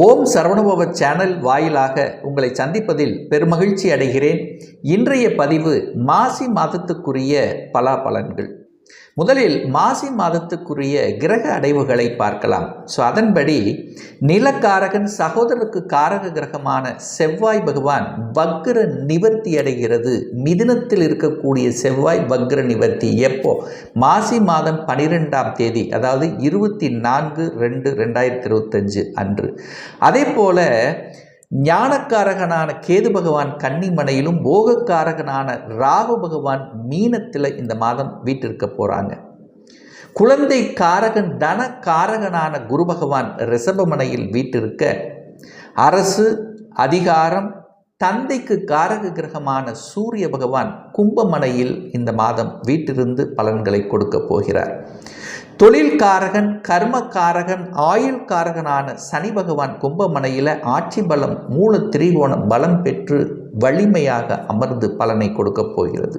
ஓம் Saravanabhava channel வாயிலாக உங்களை சந்திப்பதில் பெருமகிழ்ச்சி அடைகிறேன். இன்றைய பதிவு மாசி மாதத்துக்குரிய பலாபலன்கள். முதலில் மாசி மாதத்துக்குரிய கிரக அடைவுகளை பார்க்கலாம். ஸோ அதன்படி நிலக்காரகன் சகோதரருக்கு காரக கிரகமான செவ்வாய் பகவான் வக்ர நிவர்த்தி அடைகிறது. மிதினத்தில் இருக்கக்கூடிய செவ்வாய் வக்ர நிவர்த்தி. எப்போ? மாசி மாதம் பனிரெண்டாம் தேதி அதாவது இருபத்தி நான்கு ரெண்டு ரெண்டாயிரத்தி இருபத்தஞ்சு அன்று. அதே போல ஞானக்காரகனான கேது பகவான் கன்னிமனையிலும் போகக்காரகனான ராகு பகவான் மீனத்தில் இந்த மாதம் வீட்டிற்க போகிறாங்க குழந்தை காரகன் தன காரகனான குரு பகவான் ரிஷபமனையில் வீட்டிருக்க அரசு அதிகாரம் தந்தைக்கு காரக கிரகமான சூரிய பகவான் கும்பமனையில் இந்த மாதம் வீட்டிலிருந்து பலன்களை கொடுக்க போகிறார். தொழில்காரகன் கர்மக்காரகன் ஆயுள்காரகனான சனி பகவான் கும்பமனையில் ஆட்சி பலம் மூல திரிகோண பலம் பெற்று வலிமையாக அமர்ந்து பலனை கொடுக்கப் போகிறது.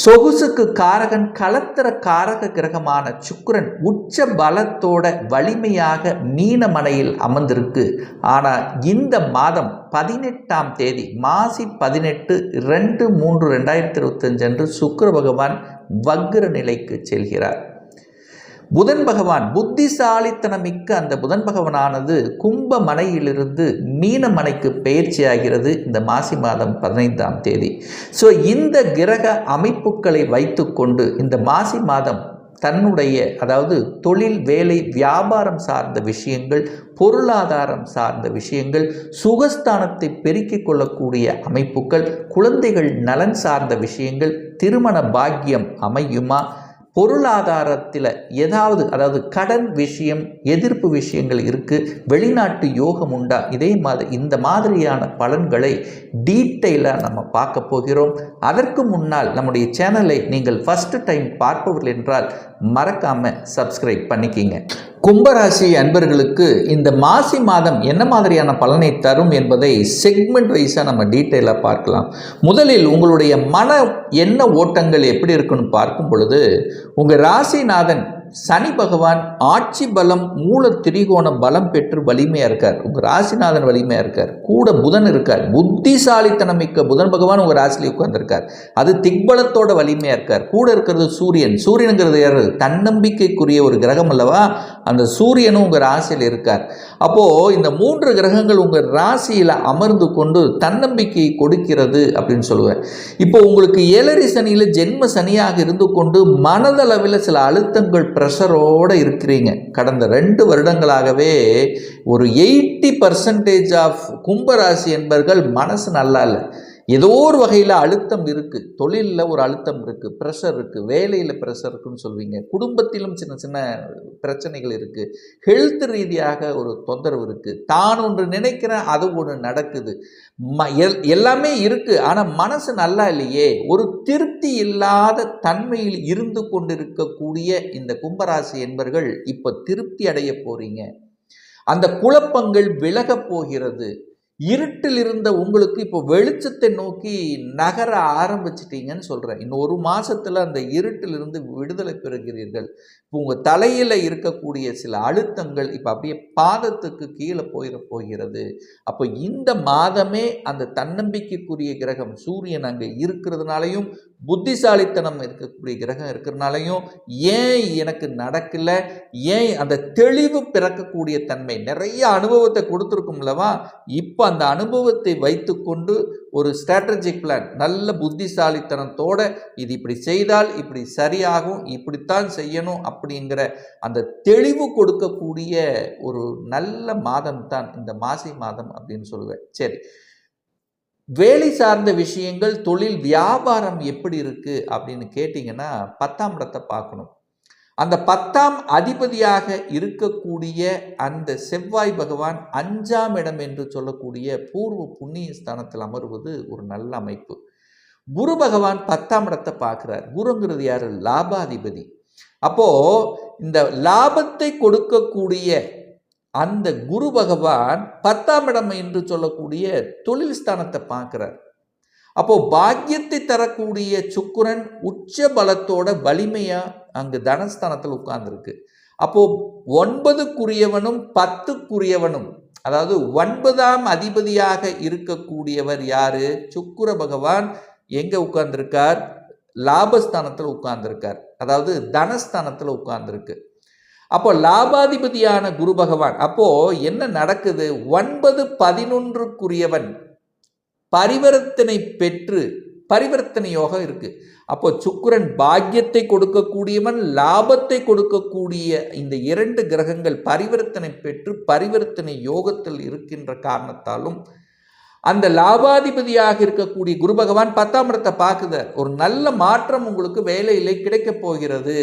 சொகுசுக்கு காரகன் கலத்திர காரக கிரகமான சுக்கரன் உச்ச பலத்தோட வலிமையாக மீனமனையில் அமர்ந்திருக்கு. ஆனால் இந்த மாதம் பதினெட்டாம் தேதி மாசி பதினெட்டு ரெண்டு மூன்று ரெண்டாயிரத்தி இருபத்தஞ்சு அன்று சுக்கர பகவான் வக்ர நிலைக்கு செல்கிறார். புதன் பகவான் புத்திசாலித்தனமிக்க அந்த புதன் பகவானானது கும்ப மனையிலிருந்து மீன மனைக்கு பயிற்சி ஆகிறது இந்த மாசி மாதம் பதினைந்தாம் தேதி. ஸோ இந்த கிரக அமைப்புகளை வைத்துக்கொண்டு இந்த மாசி மாதம் தன்னுடைய அதாவது தொழில் வேலை வியாபாரம் சார்ந்த விஷயங்கள் பொருளாதாரம் சார்ந்த விஷயங்கள் சுகஸ்தானத்தை பெருக்கிக் கொள்ளக்கூடிய அமைப்புகள் குழந்தைகள் நலன் சார்ந்த விஷயங்கள் திருமண பாக்கியம் அமையுமா பொருளாதாரத்தில் ஏதாவது அதாவது கடன் விஷயம் எதிர்ப்பு விஷயங்கள் இருக்குது வெளிநாட்டு யோகம் உண்டா? இதே மாதிரி இந்த மாதிரியான பலன்களை டீட்டெயிலாக நம்ம பார்க்க போகிறோம். அதற்கு முன்னால் நம்முடைய சேனலை நீங்கள் ஃபஸ்ட்டு டைம் பார்ப்பவர்கள் என்றால் மறக்காமல் சப்ஸ்கிரைப் பண்ணிக்கிங்க. கும்பராசி அன்பர்களுக்கு இந்த மாசி மாதம் என்ன மாதிரியான பலனை தரும் என்பதை செக்மெண்ட் வைஸாக நம்ம டீட்டெயிலாக பார்க்கலாம். முதலில் உங்களுடைய மன எண்ண ஓட்டங்கள் எப்படி இருக்குன்னு பார்க்கும் பொழுது உங்கள் ராசிநாதன் சனி பகவான் ஆட்சி பலம் மூல திரிகோண பலம் பெற்று வலிமையாக இருக்கார். உங்கள் ராசிநாதன் வலிமையாக இருக்கார். கூட புதன் இருக்கார். புத்திசாலித்தனம் மிக்க புதன் பகவான் உங்கள் ராசியில் உட்கார்ந்துருக்கார். அது திக்பலத்தோட வலிமையாக இருக்கார். கூட இருக்கிறது சூரியன். சூரியனுங்கிறது யார்? தன்னம்பிக்கைக்குரிய ஒரு கிரகம் அல்லவா? அந்த சூரியனும் உங்கள் ராசியில் இருக்கார். அப்போது இந்த மூன்று கிரகங்கள் உங்கள் ராசியில் அமர்ந்து கொண்டு தன்னம்பிக்கையை கொடுக்கிறது அப்படின்னு சொல்லுவேன் இப்போ உங்களுக்கு ஏழரை சனியில் ஜென்ம சனியாக இருந்து கொண்டு மனதளவில் சில அழுத்தங்கள் ப்ரெஷரோடு இருக்கிறீங்க. கடந்த ரெண்டு வருடங்களாகவே ஒரு எயிட்டி பர்சன்டேஜ் ஆஃப் கும்பராசி என்பவர்கள் மனசு நல்லா இல்லை. ஏதோ ஒரு வகையில் அழுத்தம் இருக்குது தொழிலில் ஒரு அழுத்தம் இருக்குது ப்ரெஷர் இருக்குது வேலையில் ப்ரெஷர் இருக்குன்னு சொல்வீங்க. குடும்பத்திலும் சின்ன சின்ன பிரச்சனைகள் இருக்குது ஹெல்த் ரீதியாக ஒரு தொந்தரவு இருக்குது தான் ஒன்று நினைக்கிறேன் அது ஒன்று நடக்குது. ம எல் எல்லாமே இருக்குது ஆனால் மனசு நல்லா இல்லையே. ஒரு திருப்தி இல்லாத தன்மையில் இருந்து கொண்டிருக்கக்கூடிய இந்த கும்பராசி என்பர்கள் இப்போ திருப்தி அடைய போகிறீங்க அந்த குழப்பங்கள் விலகப் போகிறது. இருட்டில் இருந்த உங்களுக்கு இப்போ வெளிச்சத்தை நோக்கி நகர ஆரம்பிச்சிட்டீங்கன்னு சொல்கிறேன் இன்னும் ஒரு மாதத்தில் அந்த இருட்டிலிருந்து விடுதலை பெறுகிறீர்கள். இப்போ உங்கள் தலையில் இருக்கக்கூடிய சில அழுத்தங்கள் இப்போ அப்படியே பாதத்துக்கு கீழே போயிட போகிறது. அப்போ இந்த மாதமே அந்த தன்னம்பிக்கைக்குரிய கிரகம் சூரியன் அங்கே இருக்கிறதுனாலையும் புத்திசாலித்தனம் இருக்கக்கூடிய கிரகம் இருக்கிறனாலையும் ஏன் எனக்கு நடக்கலை? ஏன் அந்த தெளிவு பிறக்கக்கூடிய தன்மை? நிறைய அனுபவத்தை கொடுத்துருக்கும்லவா? இப்போ அந்த அனுபவத்தை வைத்துக்கொண்டு ஒரு ஸ்ட்ராட்டஜிக் பிளான் நல்ல புத்திசாலித்தனத்தோட இது இப்படி செய்தால் இப்படி சரியாகும் இப்படித்தான் செய்யணும் அப்படிங்கிற அந்த தெளிவு கொடுக்கக்கூடிய ஒரு நல்ல மாதம் தான் இந்த மாசி மாதம் அப்படின்னு சொல்லுவேன். சரி. வேலை சார்ந்த விஷயங்கள் தொழில் வியாபாரம் எப்படி இருக்குது அப்படின்னு கேட்டிங்கன்னா பத்தாம் இடத்தை பார்க்கணும். அந்த பத்தாம் அதிபதியாக இருக்கக்கூடிய அந்த செவ்வாய் பகவான் அஞ்சாம் இடம் என்று சொல்லக்கூடிய பூர்வ புண்ணிய ஸ்தானத்தில் அமர்வது ஒரு நல்ல அமைப்பு. குரு பகவான் பத்தாம் இடத்தை பார்க்குறார். குருங்கிறது யார்? லாபாதிபதி. அப்போது இந்த லாபத்தை கொடுக்கக்கூடிய அந்த குரு பகவான் பத்தாம் இடம் என்று சொல்லக்கூடிய தொழில் ஸ்தானத்தை பார்க்குறார். அப்போது பாக்கியத்தை தரக்கூடிய சுக்குரன் உச்ச பலத்தோட வலிமையாக அங்கு தனஸ்தானத்தில் உட்கார்ந்துருக்கு. அப்போ ஒன்பதுக்குரியவனும் பத்துக்குரியவனும் அதாவது ஒன்பதாம் அதிபதியாக இருக்கக்கூடியவர் யாரு? சுக்கிர பகவான் எங்கே உட்கார்ந்துருக்கார்? லாபஸ்தானத்தில் உட்கார்ந்துருக்கார். அதாவது தனஸ்தானத்தில் உட்கார்ந்துருக்கு. அப்போ லாபாதிபதியான குரு பகவான் அப்போ என்ன நடக்குது? ஒன்பது பதினொன்றுக்குரியவன் பரிவர்த்தனை பெற்று பரிவர்த்தனை யோகம் இருக்குது அப்போ சுக்கரன் பாக்கியத்தை கொடுக்கக்கூடியவன் லாபத்தை கொடுக்கக்கூடிய இந்த இரண்டு கிரகங்கள் பரிவர்த்தனை பெற்று பரிவர்த்தனை யோகத்தில் இருக்கின்ற காரணத்தாலும் அந்த லாபாதிபதியாக இருக்கக்கூடிய குரு பகவான் பத்தாம் இடத்தை பார்க்குதார் ஒரு நல்ல மாற்றம் உங்களுக்கு வேலையிலே கிடைக்கப் போகிறது.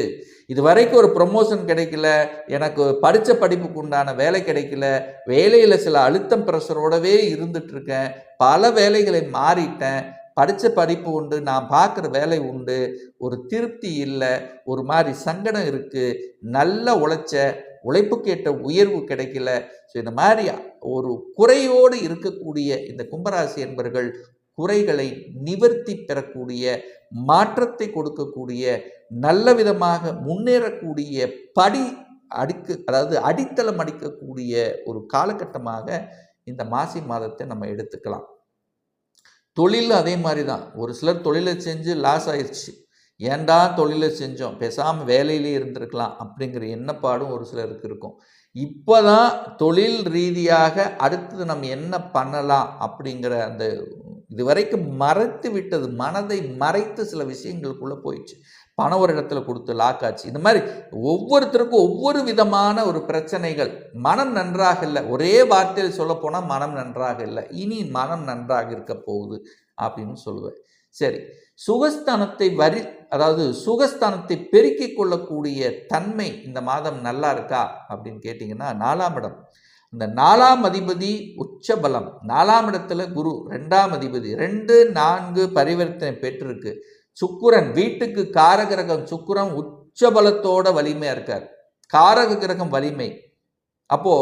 இது வரைக்கும் ஒரு ப்ரொமோஷன் கிடைக்கல. எனக்கு படித்த படிப்புக்கு உண்டான வேலை கிடைக்கல. வேலையில் சில அழுத்தம் ப்ரெஷரோடவே இருந்துட்டு இருக்கேன். பல வேலைகளை மாறிட்டேன். படித்த படிப்பு உண்டு நான் பார்க்குற வேலை உண்டு ஒரு திருப்தி இல்லை ஒரு மாதிரி சங்கடம் இருக்குது நல்ல உழைச்ச உழைப்புக்கேற்ற உயர்வு கிடைக்கல. ஸோ இந்த மாதிரி ஒரு குறையோடு இருக்கக்கூடிய இந்த கும்பராசி என்பர்கள் குறைகளை நிவர்த்தி பெறக்கூடிய மாற்றத்தை கொடுக்கக்கூடிய நல்ல விதமாக முன்னேறக்கூடிய படி அடிக்கு அதாவது அடித்தளம் அடிக்கக்கூடிய ஒரு காலகட்டமாக இந்த மாசி மாதத்தை நம்ம எடுத்துக்கலாம். தொழில் அதே மாதிரி தான். ஒரு சிலர் தொழிலை செஞ்சு லாஸ் ஆயிடுச்சு ஏன்டா தொழிலை செஞ்சோம்? பேசாமல் வேலையிலே இருந்திருக்கலாம் அப்படிங்கிற எண்ணப்பாடும் ஒரு சிலருக்கு இருக்கும். இப்போ தான் தொழில் ரீதியாக அடுத்தது நம்ம என்ன பண்ணலாம் அப்படிங்கிற அந்த இதுவரைக்கும் மறைத்து விட்டது மனதை மறைத்து சில விஷயங்களுக்குள்ளே போயிடுச்சு. பணம் ஒரு இடத்துல கொடுத்து லாக் ஆச்சு. இந்த மாதிரி ஒவ்வொருத்தருக்கும் ஒவ்வொரு விதமான ஒரு பிரச்சனைகள். மனம் நன்றாக இல்லை. ஒரே வார்த்தையில் சொல்லப்போனால் மனம் நன்றாக இல்லை. இனி மனம் நன்றாக இருக்க போகுது அப்படின்னு சொல்லுவேன். சரி. சுகஸ்தானத்தை வரி அதாவது சுகஸ்தானத்தை பெருக்கிக் கொள்ளக்கூடிய தன்மை இந்த மாதம் நல்லா இருக்கா அப்படின்னு கேட்டிங்கன்னா நாலாம் இடம். இந்த நாலாம் அதிபதி உச்சபலம். நாலாம் இடத்துல குரு ரெண்டாம் அதிபதி. ரெண்டு நான்கு பரிவர்த்தனை பெற்றிருக்கு. சுக்குரன் வீட்டுக்கு காரகிரகம் சுக்குரன் உச்சபலத்தோட வலிமையா இருக்கார். காரக கிரகம் வலிமை. அப்போ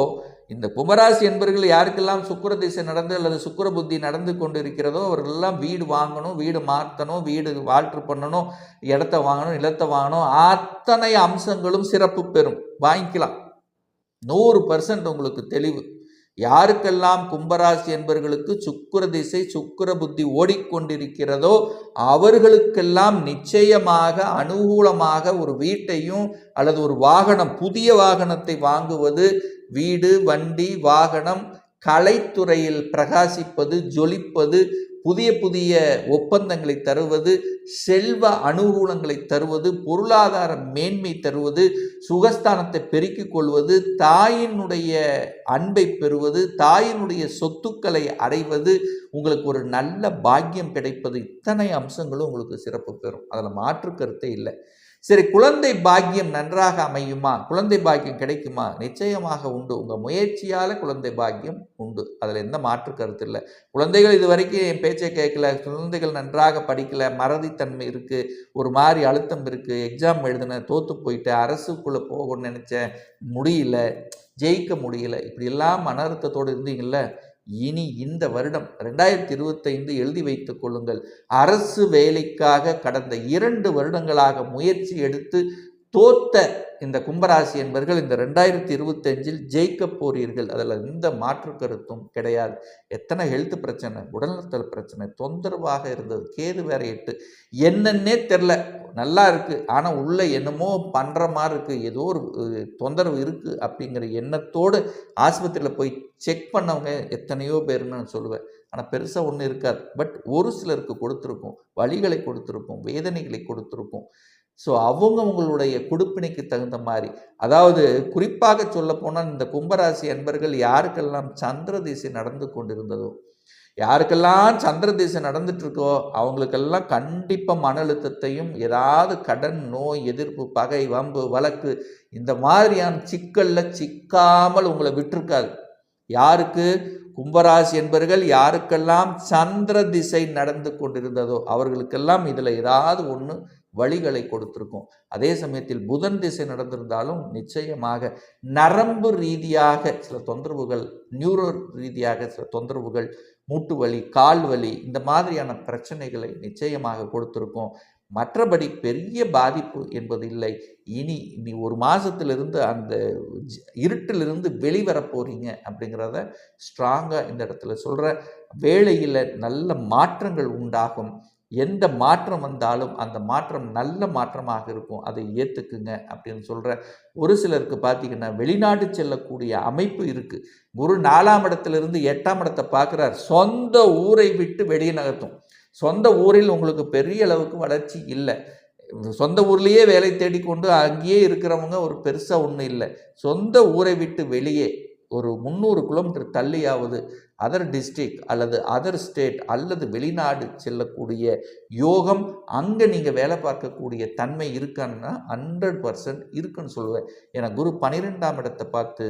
இந்த கும்பராசி என்பவர்கள் யாருக்கெல்லாம் சுக்கர திசை நடந்து அல்லது சுக்கர புத்தி நடந்து கொண்டு இருக்கிறதோ அவர்களெல்லாம் வீடு வாங்கணும் வீடு மாற்றணும் வீடு வால்ட்ரு பண்ணணும் இடத்த வாங்கணும் நிலத்தை வாங்கணும். அத்தனை அம்சங்களும் சிறப்பு பெறும். வாங்கிக்கலாம். நூறு பர்சன்ட் உங்களுக்கு தெளிவு. யாருக்கெல்லாம் கும்பராசி என்பவர்களுக்கு சுக்கர திசை சுக்கர புத்தி ஓடிக்கொண்டிருக்கிறதோ அவர்களுக்கெல்லாம் நிச்சயமாக அனுகூலமாக ஒரு வீட்டையும் அல்லது ஒரு வாகனம் புதிய வாகனத்தை வாங்குவது வீடு வண்டி வாகனம் கலைத்துறையில் பிரகாசிப்பது ஜொலிப்பது புதிய புதிய ஒப்பந்தங்களை தருவது செல்வ அனுகூலங்களை தருவது பொருளாதார மேன்மை தருவது சுகஸ்தானத்தை பெருக்கிக் கொள்வது தாயினுடைய அன்பை பெறுவது தாயினுடைய சொத்துக்களை அடைவது உங்களுக்கு ஒரு நல்ல பாக்கியம் கிடைப்பது இத்தனை அம்சங்களும் உங்களுக்கு சிறப்பு பெறும். அதில் மாற்று கருத்தே இல்லை. சரி குழந்தை பாக்கியம் நன்றாக அமையுமா? குழந்தை பாக்கியம் கிடைக்குமா? நிச்சயமாக உண்டு. உங்கள் முயற்சியால் குழந்தை பாக்கியம் உண்டு. அதில் எந்த மாற்று கருத்து இல்லை. குழந்தைகள் இது வரைக்கும் என் பேச்சை கேட்கல. குழந்தைகள் நன்றாக படிக்கல. மறதித்தன்மை இருக்குது ஒரு மாதிரி அழுத்தம் இருக்குது எக்ஸாம் எழுதினேன் தோற்று போயிட்டேன் அரசுக்குள்ளே போகணும்னு நினச்சேன். முடியல. ஜெயிக்க முடியல. இப்படியெல்லாம் மன அழுத்தத்தோடு இருந்தீங்கல்ல? இனி இந்த வருடம் ரெண்டாயிரத்தி இருபத்தைந்து எழுதி வைத்துக் கொள்ளுங்கள். அரசு வேலைக்காக கடந்த இரண்டு வருடங்களாக முயற்சி எடுத்து தோத்த இந்த கும்பராசி என்பவர்கள் இந்த ரெண்டாயிரத்தி இருபத்தஞ்சில் ஜெயிக்க போறீர்கள். அதில் எந்த மாற்று கருத்தும் கிடையாது. எத்தனை ஹெல்த் பிரச்சனை உடல்நலத்தில் பிரச்சனை தொந்தரவாக இருந்தது கேது வேற எட்டு. என்னன்னே தெரில. நல்லா இருக்குது ஆனால் உள்ள என்னமோ பண்ணுற மாதிரி இருக்குது ஏதோ ஒரு தொந்தரவு இருக்குது அப்படிங்கிற எண்ணத்தோடு ஆஸ்பத்திரியில் போய் செக் பண்ணவங்க எத்தனையோ பேர்னு நான் சொல்லுவேன். ஆனால் பெருசாக ஒன்றும் இருக்காது. பட் ஒரு சிலருக்கு கொடுத்துருக்கும் வழிகளை கொடுத்துருக்கும் வேதனைகளை கொடுத்துருக்கும் ஸோ அவங்க உங்களுடைய கொடுப்பினைக்கு தகுந்த மாதிரி. அதாவது குறிப்பாக சொல்ல போனால் இந்த கும்பராசி அன்பர்கள் யாருக்கெல்லாம் சந்திர திசை நடந்து கொண்டிருந்ததோ யாருக்கெல்லாம் சந்திர திசை நடந்துட்டுருக்கோ அவங்களுக்கெல்லாம் கண்டிப்பாக மன அழுத்தத்தையும் ஏதாவது கடன் நோய் எதிர்ப்பு பகை வம்பு வழக்கு இந்த மாதிரியான சிக்கலில் சிக்காமல் உங்களை விட்டுருக்காது. யாருக்கு? கும்பராசி என்பர்கள் யாருக்கெல்லாம் சந்திர திசை நடந்து கொண்டிருந்ததோ அவர்களுக்கெல்லாம் இதில் ஏதாவது ஒன்று வழிகளை கொடுத்துருக்கும். அதே சமயத்தில் புதன் திசை நடந்திருந்தாலும் நிச்சயமாக நரம்பு ரீதியாக சில தொந்தரவுகள் நியூரோ ரீதியாக சில தொந்தரவுகள் மூட்டு வலி கால் வலி இந்த மாதிரியான பிரச்சனைகளை நிச்சயமாக கொடுத்துருக்கோம். மற்றபடி பெரிய பாதிப்பு என்பது இல்லை. இனி இனி ஒரு மாதத்திலிருந்து அந்த இருட்டிலிருந்து வெளிவர போகிறீங்க அப்படிங்கிறத ஸ்ட்ராங்காக இந்த இடத்துல சொல்கிற வேலையில் நல்ல மாற்றங்கள் உண்டாகும். எந்த மாற்றம் வந்தாலும் அந்த மாற்றம் நல்ல மாற்றமாக இருக்கும். அதை ஏற்றுக்குங்க அப்படின்னு சொல்கிற ஒரு சிலருக்கு பார்த்தீங்கன்னா வெளிநாடு செல்லக்கூடிய அமைப்பு இருக்குது குரு நாலாம் இடத்துலேருந்து எட்டாம் இடத்தை பார்க்குறார் சொந்த ஊரை விட்டு வெளியே நகர்த்தும். சொந்த ஊரில் உங்களுக்கு பெரிய அளவுக்கு வளர்ச்சி இல்லை. சொந்த ஊர்லேயே வேலை தேடிக்கொண்டு அங்கேயே இருக்கிறவங்க ஒரு பெருசாக ஒன்றும் இல்லை. சொந்த ஊரை விட்டு வெளியே ஒரு முந்நூறு கிலோமீட்டர் தள்ளியாவது அதர் டிஸ்ட்ரிக் அல்லது அதர் ஸ்டேட் அல்லது வெளிநாடு செல்லக்கூடிய யோகம் அங்கே நீங்கள் வேலை பார்க்கக்கூடிய தன்மை இருக்கான்னா ஹண்ட்ரட் பர்சன்ட் இருக்குன்னு சொல்லுவேன். ஏன்னா குரு பன்னிரெண்டாம் இடத்தை பார்த்து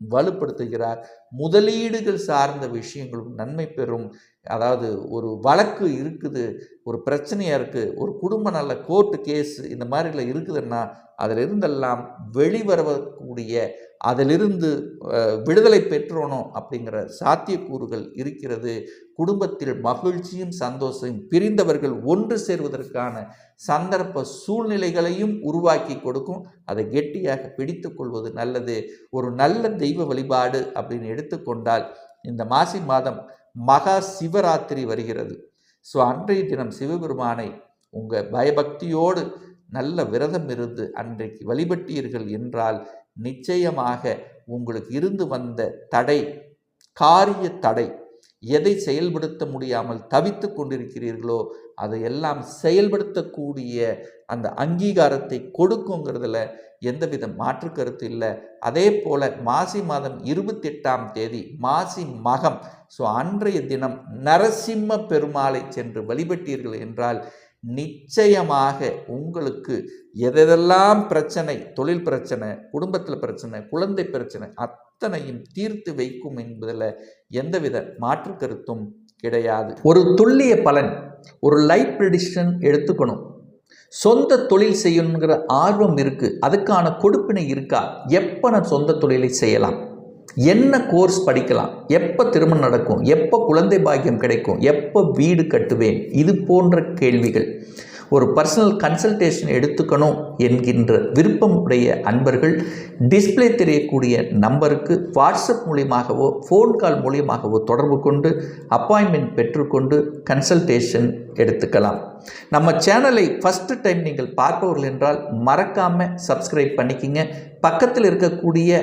வலுப்படுத்துகிறார். முதலீடுகள் சார்ந்த விஷயங்களும் நன்மை பெறும். அதாவது ஒரு வழக்கு இருக்குது ஒரு பிரச்சனையாக இருக்குது ஒரு குடும்ப நல்ல கோர்ட்டு கேஸ் இந்த மாதிரில இருக்குதுன்னா அதிலிருந்தெல்லாம் வெளிவரக்கூடிய அதிலிருந்து விடுதலை பெற்றோணும் அப்படிங்கிற சாத்தியக்கூறுகள் இருக்கிறது. குடும்பத்தில் மகிழ்ச்சியும் சந்தோஷம் பிரிந்தவர்கள் ஒன்று சேர்வதற்கான சந்தர்ப்ப சூழ்நிலைகளையும் உருவாக்கி கொடுக்கும். அதை கெட்டியாக பிடித்து கொள்வது நல்லது. ஒரு நல்ல தெய்வ வழிபாடு அப்படின்னு எடுத்துக்கொண்டால் இந்த மாசி மாதம் மகா சிவராத்திரி வருகிறது. ஸோ அன்றைய தினம் சிவபெருமானை உங்கள் பயபக்தியோடு நல்ல விரதம் இருந்து அன்றைக்கு வழிபட்டீர்கள் என்றால் நிச்சயமாக உங்களுக்கு இருந்து வந்த தடை காரிய தடை எதை செயல்படுத்த முடியாமல் தவித்து கொண்டிருக்கிறீர்களோ அதையெல்லாம் செயல்படுத்தக்கூடிய அந்த அங்கீகாரத்தை கொடுக்குங்கிறதுல எந்தவித மாற்று கருத்து இல்லை. அதே போல மாசி மாதம் இருபத்தெட்டாம் தேதி மாசி மகம் ஸோ அன்றைய தினம் நரசிம்ம பெருமாளை சென்று வழிபட்டீர்கள் என்றால் நிச்சயமாக உங்களுக்கு எதெல்லாம் பிரச்சனை தொழில் பிரச்சனை குடும்பத்தில் பிரச்சனை குழந்தை பிரச்சனை அத்தனையும் தீர்த்து வைக்கும் என்பதில் எந்தவித மாற்று கருத்தும் கிடையாது. ஒரு துல்லிய பலன் ஒரு லைஃப் ப்ரெடிஷன் எடுத்துக்கணும். சொந்த தொழில் செய்யணுங்கிற ஆர்வம் இருக்குது அதுக்கான கொடுப்பினை இருக்கா? எப்போ நான் சொந்த தொழிலை செய்யலாம்? என்ன கோர்ஸ் படிக்கலாம்? எப்போ திருமணம் நடக்கும்? எப்போ குழந்தை பாக்கியம் கிடைக்கும்? எப்போ வீடு கட்டுவேன்? இது போன்ற கேள்விகள். ஒரு பர்சனல் கன்சல்டேஷன் எடுத்துக்கணும் என்கின்ற விருப்பம் உடைய அன்பர்கள் டிஸ்ப்ளே தெரியக்கூடிய நம்பருக்கு வாட்ஸ்அப் மூலியமாகவோ ஃபோன் கால் மூலியமாகவோ தொடர்பு கொண்டு அப்பாயின்மெண்ட் பெற்றுக்கொண்டு கன்சல்டேஷன் எடுத்துக்கலாம். நம்ம சேனலை ஃபஸ்ட்டு டைம் நீங்கள் பார்ப்பவர்கள் என்றால் மறக்காமல் சப்ஸ்கிரைப் பண்ணிக்கிங்க. பக்கத்தில் இருக்கக்கூடிய